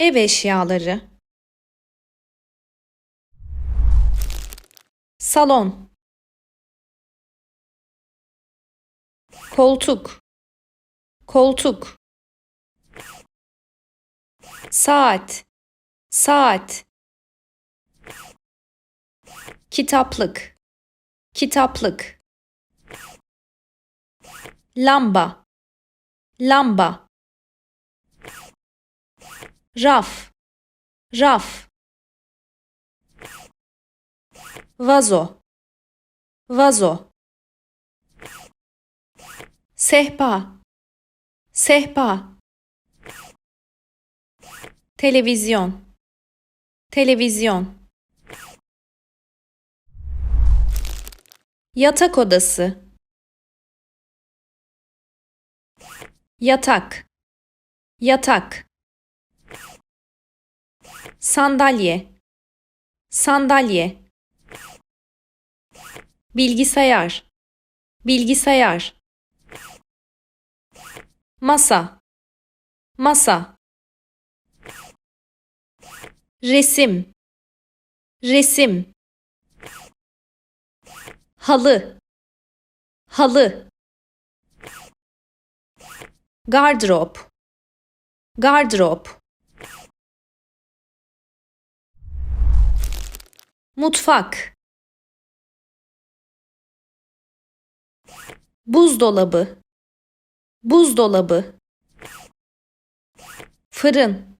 Ev eşyaları. Salon. Koltuk. Koltuk. Saat. Saat. Kitaplık. Kitaplık. Lamba. Lamba. Raf. Raf. Vazo. Vazo. Sehpa. Sehpa. Televizyon. Televizyon. Yatak odası. Yatak. Yatak. Sandalye. Sandalye. Bilgisayar. Bilgisayar. Masa. Masa. Resim. Resim. Halı. Halı. Gardırop. Gardırop. Mutfak. Buzdolabı. Buzdolabı. Fırın.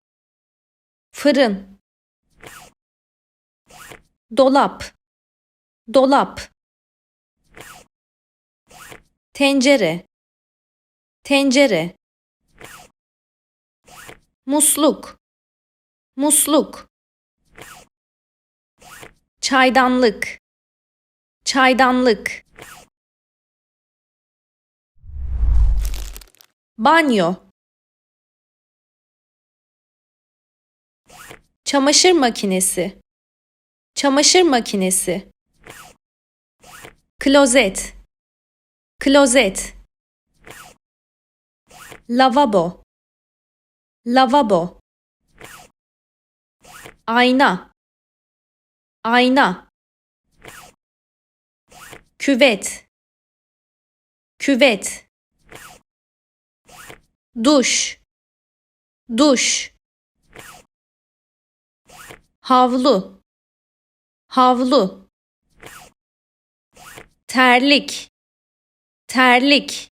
Fırın. Dolap. Dolap. Tencere. Tencere. Musluk. Musluk. Çaydanlık. Çaydanlık. Banyo. Çamaşır makinesi. Çamaşır makinesi. Klozet. Klozet. Lavabo. Lavabo. Ayna. Ayna. Küvet. Küvet. Duş. Duş. Havlu. Havlu. Terlik. Terlik.